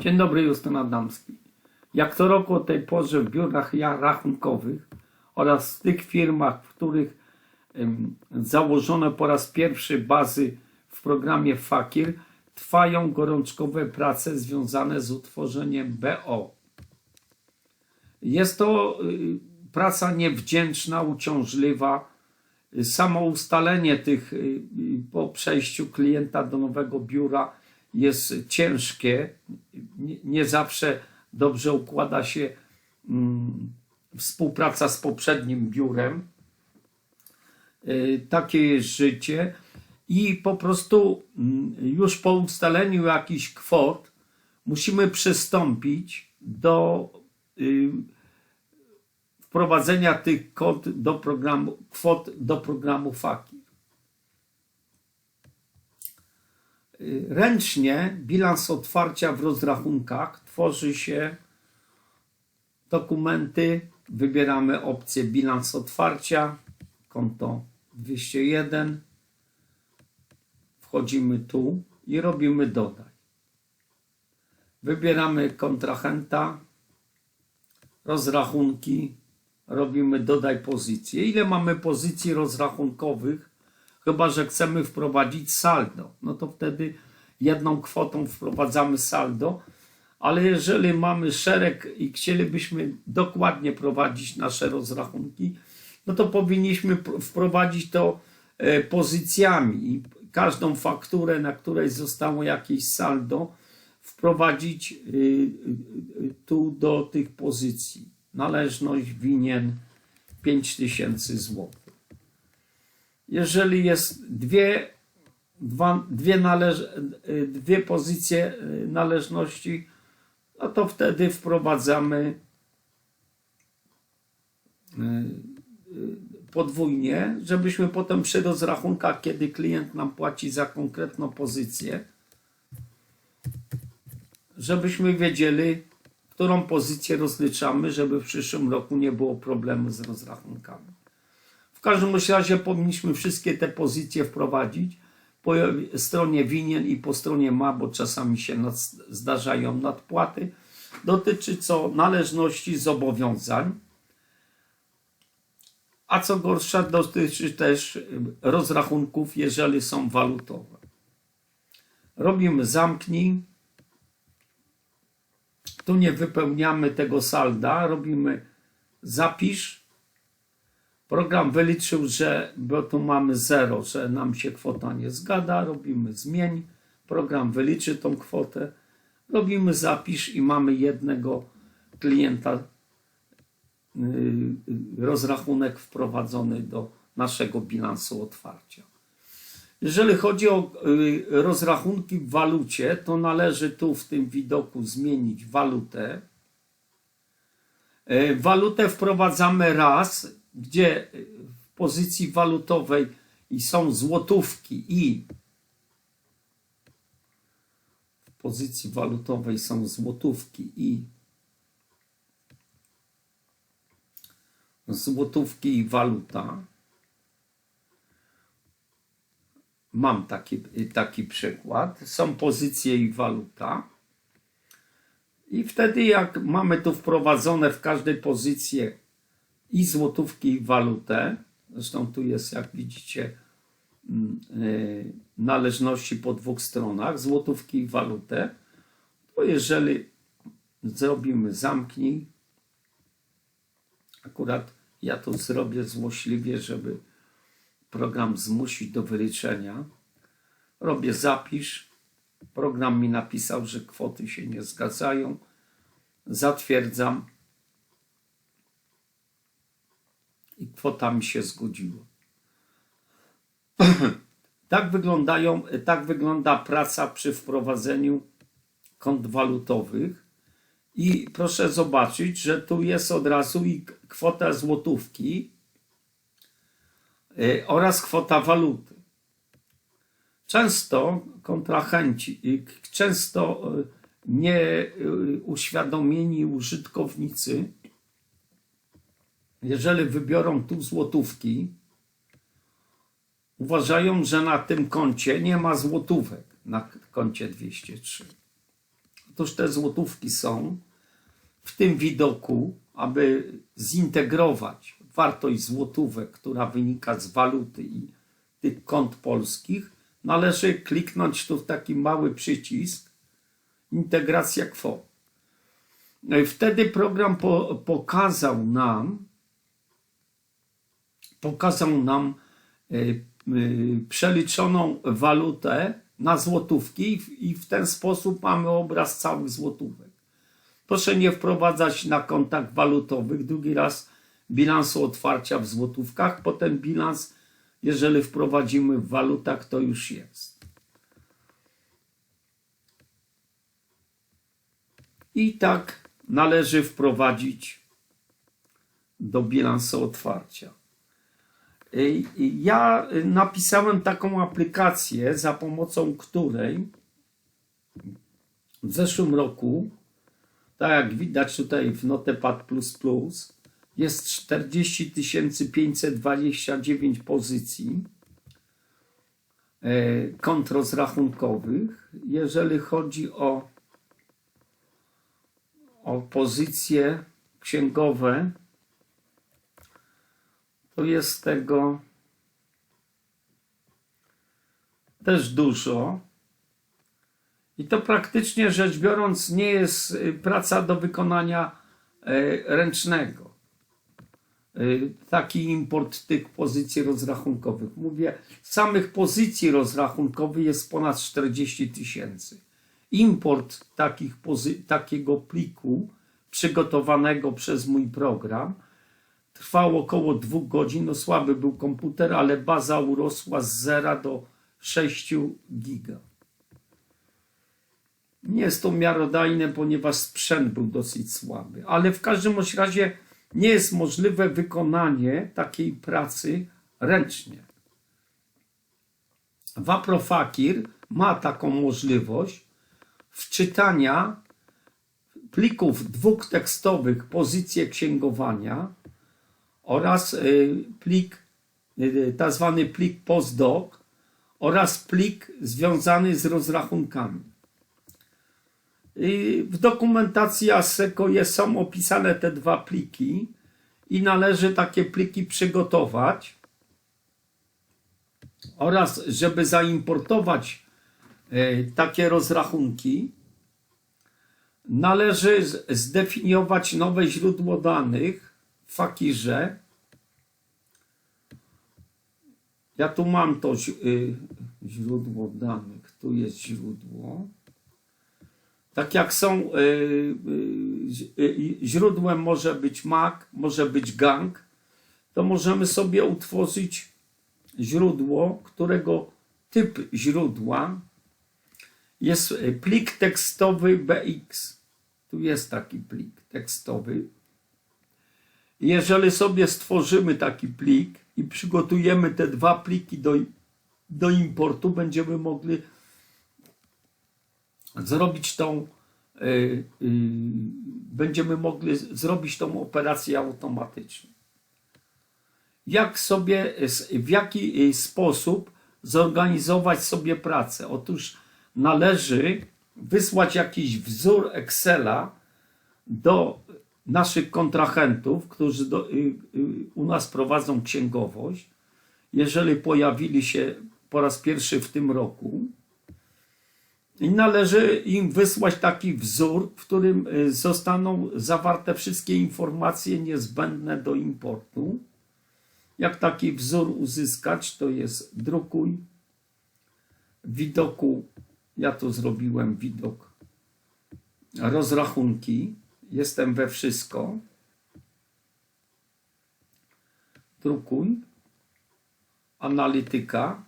Dzień dobry, Justyn Adamski. Jak co roku o tej porze w biurach rachunkowych oraz w tych firmach, w których założono po raz pierwszy bazy w programie Fakir, trwają gorączkowe prace związane z utworzeniem BO. Jest to y, praca niewdzięczna, uciążliwa. Samo ustalenie tych y, y, po przejściu klienta do nowego biura jest ciężkie. Nie, zawsze dobrze układa się mm, współpraca z poprzednim biurem. Y, Takie jest życie. I po prostu mm, już po ustaleniu jakichś kwot musimy przystąpić do y, wprowadzenia tych kod do programu, kwot do programu Fakir. Y, Ręcznie bilans otwarcia w rozrachunkach tworzy się dokumenty, wybieramy opcję bilans otwarcia, konto 201, wchodzimy tu i robimy dodaj. Wybieramy kontrahenta, rozrachunki, robimy dodaj pozycję. Ile mamy pozycji rozrachunkowych? Chyba, że chcemy wprowadzić saldo, no to wtedy jedną kwotą wprowadzamy saldo, ale jeżeli mamy szereg i chcielibyśmy dokładnie prowadzić nasze rozrachunki, no to powinniśmy pr- wprowadzić to e, pozycjami i każdą fakturę, na której zostało jakieś saldo, wprowadzić y, y, y, tu do tych pozycji. Należność winien 5000 zł. Jeżeli jest dwie, dwa, dwie, należ, y, dwie pozycje y, należności, no to wtedy wprowadzamy y, podwójnie, żebyśmy potem przy rozrachunkach, kiedy klient nam płaci za konkretną pozycję, żebyśmy wiedzieli, którą pozycję rozliczamy, żeby w przyszłym roku nie było problemu z rozrachunkami. Każdym razie powinniśmy wszystkie te pozycje wprowadzić po stronie winien i po stronie ma, bo czasami się nad, zdarzają nadpłaty. Dotyczy co należności zobowiązań, a co gorsza dotyczy też rozrachunków, jeżeli są walutowe. Robimy zamknij. Tu nie wypełniamy tego salda, robimy zapisz. Program wyliczył, że, bo tu mamy 0, że nam się kwota nie zgada, robimy zmień. Program wyliczy tą kwotę, robimy zapisz i mamy jednego klienta, yy, yy, rozrachunek wprowadzony do naszego bilansu otwarcia. Jeżeli chodzi o y, rozrachunki w walucie, to należy tu w tym widoku zmienić walutę. Y, Walutę wprowadzamy raz, gdzie y, w pozycji walutowej są złotówki i w pozycji walutowej są złotówki i złotówki i waluta. Mam taki, taki przykład. Są pozycje i waluta. I wtedy, jak mamy tu wprowadzone w każdej pozycji i złotówki, i walutę, zresztą tu jest, jak widzicie, mm, yy, należności po dwóch stronach, złotówki i walutę, to jeżeli zrobimy zamknij, akurat ja to zrobię złośliwie, żeby program zmusić do wyliczenia. Robię zapisz. Program mi napisał, że kwoty się nie zgadzają. Zatwierdzam. I kwota mi się zgodziła. tak, wyglądają, tak wygląda praca przy wprowadzeniu kont walutowych. I proszę zobaczyć, że tu jest od razu i kwota złotówki, y, oraz kwota waluty. Często kontrahenci, y, często y, nieuświadomieni użytkownicy, jeżeli wybiorą tu złotówki, uważają, że na tym koncie nie ma złotówek. na koncie 203. Otóż te złotówki są w tym widoku, aby zintegrować wartość złotówek, która wynika z waluty i tych kont polskich, należy kliknąć tu w taki mały przycisk integracja kwot. I wtedy program po, pokazał nam, pokazał nam y, y, przeliczoną walutę na złotówki i, w ten sposób mamy obraz całych złotówek. Proszę nie wprowadzać na kontach walutowych drugi raz bilansu otwarcia w złotówkach, potem bilans, jeżeli wprowadzimy w walutach, to już jest. I tak należy wprowadzić do bilansu otwarcia. Ja napisałem taką aplikację, za pomocą której w zeszłym roku, tak jak widać tutaj w Notepad jest 40 529 pozycji e, kont rozrachunkowych. Jeżeli chodzi o, o pozycje księgowe, to jest tego też dużo. I to praktycznie rzecz biorąc nie jest y, praca do wykonania e, ręcznego. Y, Taki import tych pozycji rozrachunkowych. Mówię, samych pozycji rozrachunkowych jest ponad 40 tysięcy. Import takich takiego pliku przygotowanego przez mój program trwał około dwóch godzin. No słaby był komputer, ale baza urosła z 0 do 6 giga. Nie jest to miarodajne, ponieważ sprzęt był dosyć słaby, ale w każdym razie nie jest możliwe wykonanie takiej pracy ręcznie. Waprofakir ma taką możliwość wczytania plików dwóch tekstowych pozycje księgowania oraz y, plik, y, tak zwany plik postdoc oraz plik związany z rozrachunkami. Y, W dokumentacji ASECO są opisane te dwa pliki i należy takie pliki przygotować oraz żeby zaimportować y, takie rozrachunki, należy zdefiniować nowe źródło danych Fakirze. Ja tu mam to y, źródło danych, tu jest źródło. Tak jak są, y, y, źródłem może być Mac, może być gang, to możemy sobie utworzyć źródło, którego typ źródła jest plik tekstowy BX. Tu jest taki plik tekstowy. Jeżeli sobie stworzymy taki plik i przygotujemy te dwa pliki do, do importu, będziemy mogli zrobić tą, y, y, będziemy mogli zrobić tą operację automatycznie. Jak sobie, w jaki y, sposób zorganizować sobie pracę? Otóż należy wysłać jakiś wzór Excela do naszych kontrahentów, którzy do, y, y, u nas prowadzą księgowość, jeżeli pojawili się po raz pierwszy w tym roku, i należy im wysłać taki wzór, w którym y, zostaną zawarte wszystkie informacje niezbędne do importu. Jak taki wzór uzyskać, to jest drukuj widoku, ja to zrobiłem widok rozrachunki, jestem we wszystko, drukuj, analityka,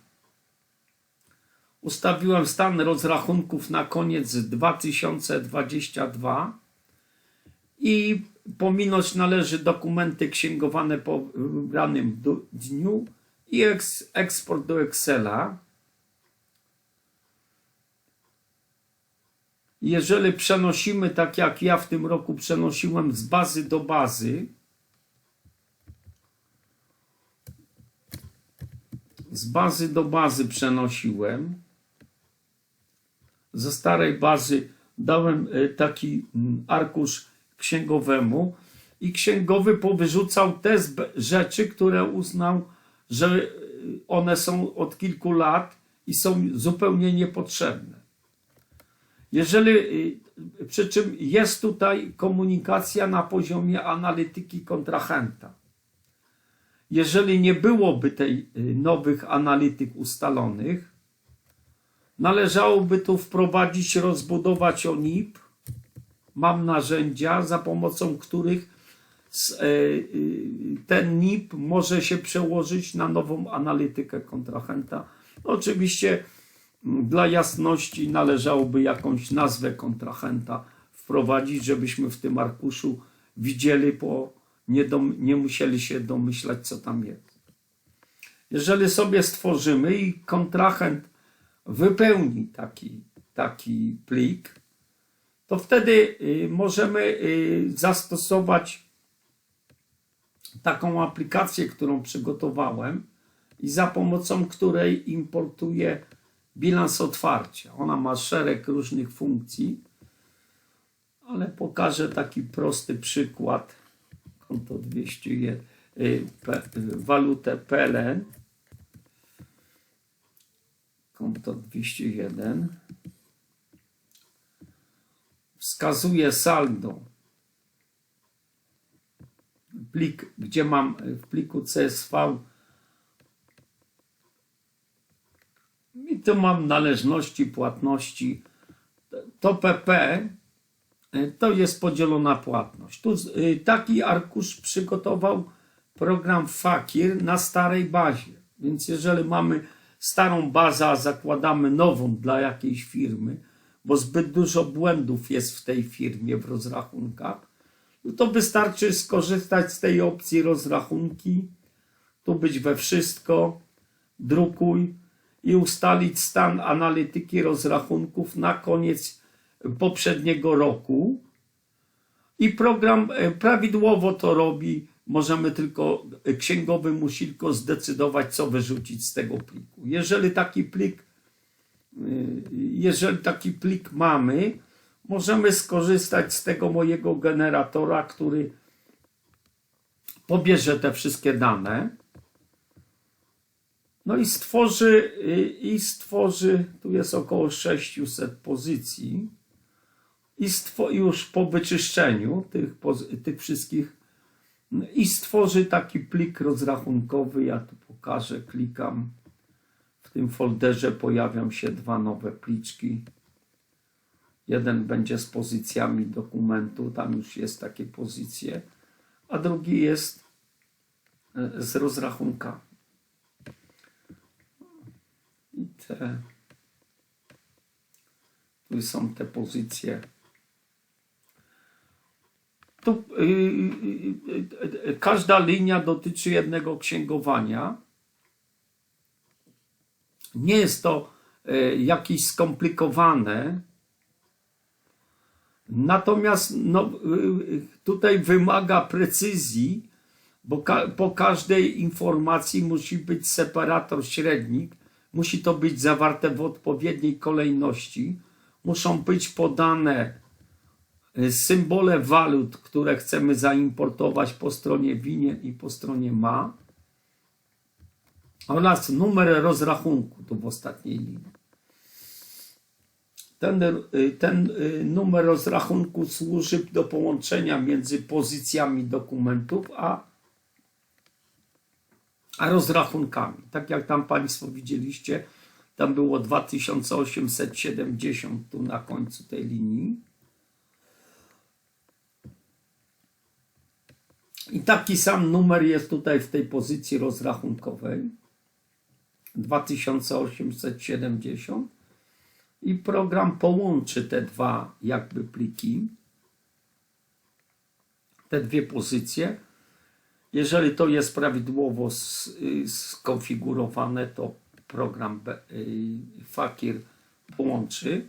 ustawiłem stan rozrachunków na koniec 2022 i pominąć należy dokumenty księgowane po wybranym dniu i eks, eksport do Excela. Jeżeli przenosimy, tak jak ja w tym roku przenosiłem z bazy do bazy, z bazy do bazy przenosiłem, ze starej bazy dałem e, taki mm, arkusz księgowemu i księgowy powyrzucał te rzeczy, które uznał, że e, one są od kilku lat i są zupełnie niepotrzebne. Jeżeli, y, przy czym jest tutaj komunikacja na poziomie analityki kontrahenta. Jeżeli nie byłoby tej y, nowych analityk ustalonych, należałoby tu wprowadzić, rozbudować ONIP. Mam narzędzia, za pomocą których e, y, ten NIP może się przełożyć na nową analitykę kontrahenta. Oczywiście mm, dla jasności należałoby jakąś nazwę kontrahenta wprowadzić, żebyśmy w tym arkuszu widzieli, bo nie, nie musieli się domyślać, co tam jest. Jeżeli sobie stworzymy i kontrahent wypełni taki, taki plik, to wtedy y, możemy y, zastosować taką aplikację, którą przygotowałem i za pomocą której importuję bilans otwarcia. Ona ma szereg różnych funkcji, ale pokażę taki prosty przykład. Konto 201, y, walutę PLN. Konto 201. Wskazuje saldo plik, gdzie mam w pliku CSV tu mam należności, płatności. To PP y, to jest podzielona płatność. Tu y, taki arkusz przygotował program Fakir na starej bazie. Więc jeżeli mamy starą bazę, a zakładamy nową dla jakiejś firmy, bo zbyt dużo błędów jest w tej firmie w rozrachunkach, no to wystarczy skorzystać z tej opcji rozrachunki, tu być we wszystko, drukuj i ustalić stan analityki rozrachunków na koniec poprzedniego roku. I program e, prawidłowo to robi. Możemy tylko, e, księgowy musi tylko zdecydować, co wyrzucić z tego pliku. Jeżeli taki plik, e, jeżeli taki plik mamy, możemy skorzystać z tego mojego generatora, który pobierze te wszystkie dane. No i stworzy, y, i stworzy, tu jest około 600 pozycji. I stwo, już po wyczyszczeniu tych, tych wszystkich, i stworzy taki plik rozrachunkowy. Ja tu pokażę, klikam. W tym folderze pojawią się dwa nowe pliczki. Jeden będzie z pozycjami dokumentu, tam już jest takie pozycje, a drugi jest e, z rozrachunkami. Te, tu są te pozycje. Tu y, y, y, każda linia dotyczy jednego księgowania. Nie jest to jakieś skomplikowane. Natomiast no, tutaj wymaga precyzji, bo ka po każdej informacji musi być separator średnik, musi to być zawarte w odpowiedniej kolejności, muszą być podane y, symbole walut, które chcemy zaimportować po stronie winien i po stronie ma oraz numer rozrachunku tu w ostatniej linii. Ten, y, ten y, numer rozrachunku służy do połączenia między pozycjami dokumentów a, a rozrachunkami. Tak jak tam Państwo widzieliście, tam było 2870 tu na końcu tej linii. I taki sam numer jest tutaj w tej pozycji rozrachunkowej. 2870 i program połączy te dwa jakby pliki, te dwie pozycje. Jeżeli to jest prawidłowo y, skonfigurowane, to program y, Fakir połączy.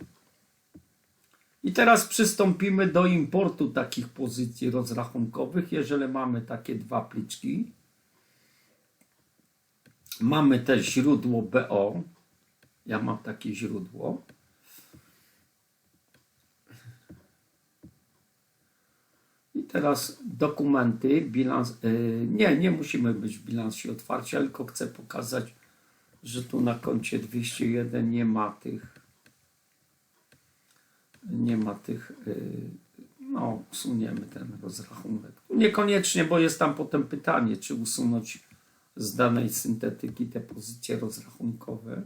I teraz przystąpimy do importu takich pozycji rozrachunkowych. Jeżeli mamy takie dwa pliczki, mamy też źródło BO. Ja mam takie źródło. Teraz dokumenty, bilans. y, Nie, nie musimy być w bilansie otwarcia, tylko chcę pokazać, że tu na koncie 201 nie ma tych. Nie ma tych. y, No, usuniemy ten rozrachunek. Niekoniecznie, bo jest tam potem pytanie, czy usunąć z danej syntetyki te pozycje rozrachunkowe.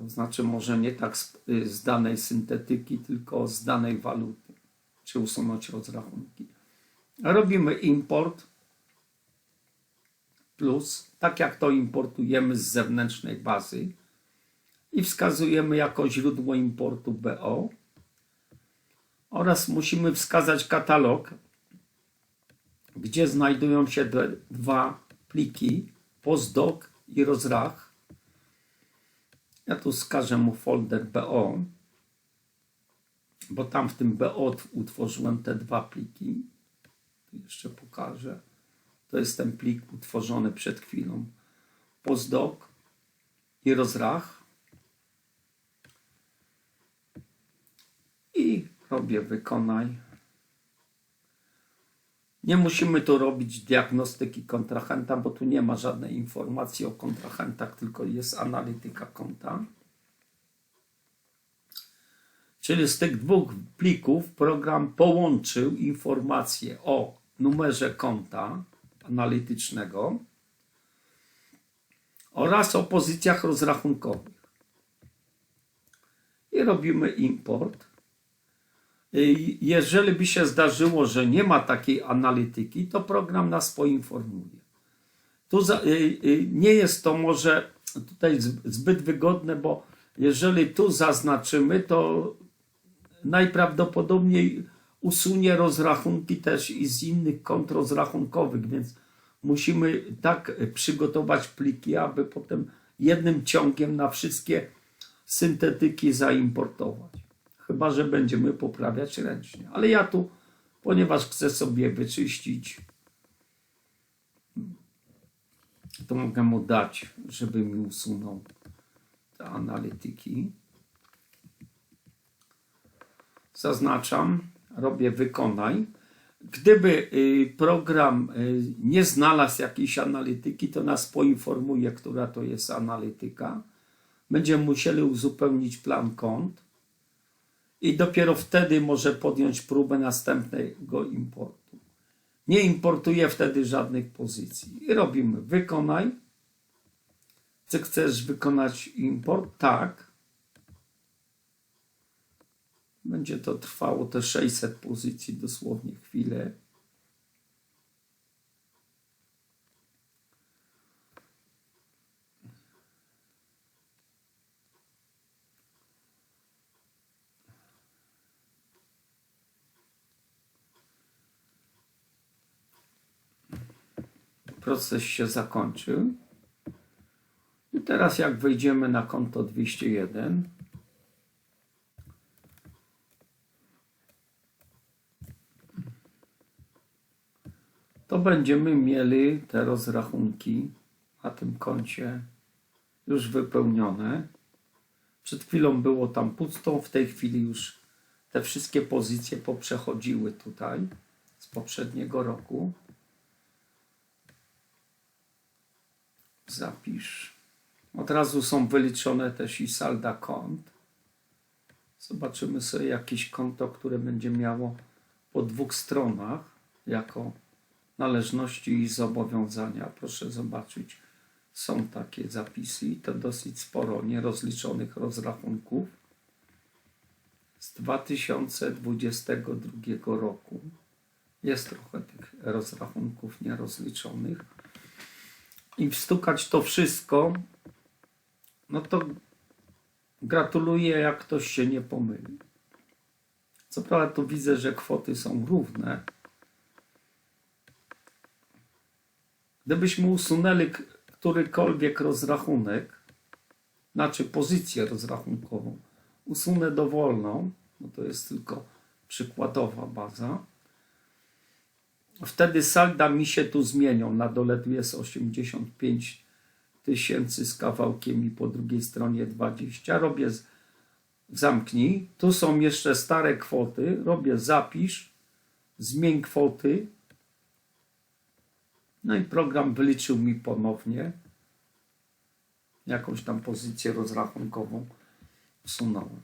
To znaczy może nie tak z, y, z danej syntetyki, tylko z danej waluty. Czy usunąć rozrachunki. Robimy import plus, tak jak to importujemy z zewnętrznej bazy i wskazujemy jako źródło importu BO oraz musimy wskazać katalog, gdzie znajdują się dwa pliki postdoc i rozrach. Ja tu wskażę mu folder BO, bo tam w tym BO utworzyłem te dwa pliki. Jeszcze pokażę. To jest ten plik utworzony przed chwilą. Postdoc i rozrach. I robię wykonaj. Nie musimy tu robić diagnostyki kontrahenta, bo tu nie ma żadnej informacji o kontrahentach, tylko jest analityka konta. Czyli z tych dwóch plików program połączył informacje o numerze konta analitycznego oraz o pozycjach rozrachunkowych. I robimy import. Y, Jeżeli by się zdarzyło, że nie ma takiej analityki, to program nas poinformuje. Tu za, y, y, nie jest to może tutaj zbyt wygodne, bo jeżeli tu zaznaczymy, to najprawdopodobniej usunie rozrachunki też i z innych kont rozrachunkowych, więc musimy tak przygotować pliki, aby potem jednym ciągiem na wszystkie syntetyki zaimportować. Chyba, że będziemy poprawiać ręcznie. Ale ja tu, ponieważ chcę sobie wyczyścić, to mogę mu dać, żeby mi usunął te analityki. Zaznaczam, robię wykonaj. Gdyby y, program y, nie znalazł jakiejś analityki, to nas poinformuje, która to jest analityka. Będziemy musieli uzupełnić plan kont i dopiero wtedy może podjąć próbę następnego importu. Nie importuje wtedy żadnych pozycji. I robimy wykonaj. Czy chcesz wykonać import? Tak. Będzie to trwało te 600 pozycji dosłownie chwilę. Proces się zakończył. I teraz jak wejdziemy na konto 201, to będziemy mieli te rozrachunki na tym koncie już wypełnione. Przed chwilą było tam pusto, w tej chwili już te wszystkie pozycje poprzechodziły tutaj z poprzedniego roku. Zapisz. Od razu są wyliczone też i salda kont. Zobaczymy sobie jakieś konto, które będzie miało po dwóch stronach jako należności i zobowiązania. Proszę zobaczyć, są takie zapisy i to dosyć sporo nierozliczonych rozrachunków z 2022 roku. Jest trochę tych rozrachunków nierozliczonych. I wstukać to wszystko, no to gratuluję, jak ktoś się nie pomyli. Co prawda tu widzę, że kwoty są równe. Gdybyśmy usunęli którykolwiek rozrachunek, znaczy pozycję rozrachunkową, usunę dowolną, no to jest tylko przykładowa baza, wtedy salda mi się tu zmienią. Na dole tu jest 85 tysięcy z kawałkiem i po drugiej stronie 20. Robię zamknij. Tu są jeszcze stare kwoty. Robię zapisz, zmień kwoty. No i program wyliczył mi ponownie jakąś tam pozycję rozrachunkową. Wsunąłem.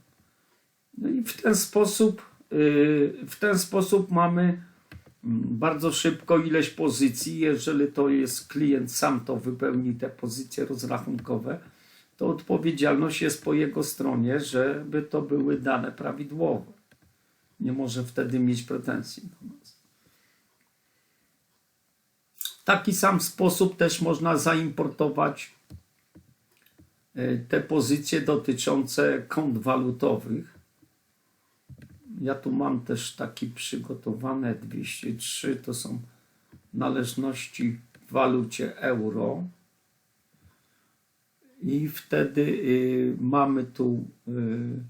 No i w ten sposób, yy, w ten sposób mamy bardzo szybko ileś pozycji. Jeżeli to jest klient sam to wypełni te pozycje rozrachunkowe, to odpowiedzialność jest po jego stronie, żeby to były dane prawidłowe. Nie może wtedy mieć pretensji do nas. W taki sam sposób też można zaimportować y, te pozycje dotyczące kont walutowych. Ja tu mam też taki przygotowane 203, to są należności w walucie euro. I wtedy y, mamy tu y,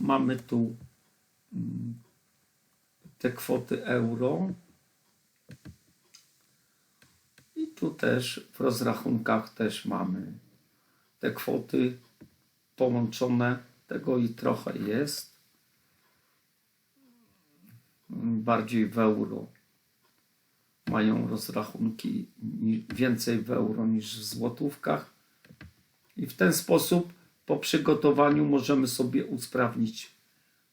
mamy tu mm, te kwoty euro. I tu też w rozrachunkach też mamy te kwoty połączone. Tego i trochę jest. Bardziej w euro. Mają rozrachunki więcej w euro niż w złotówkach. I w ten sposób po przygotowaniu możemy sobie usprawnić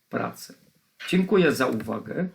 pracę. Dziękuję za uwagę.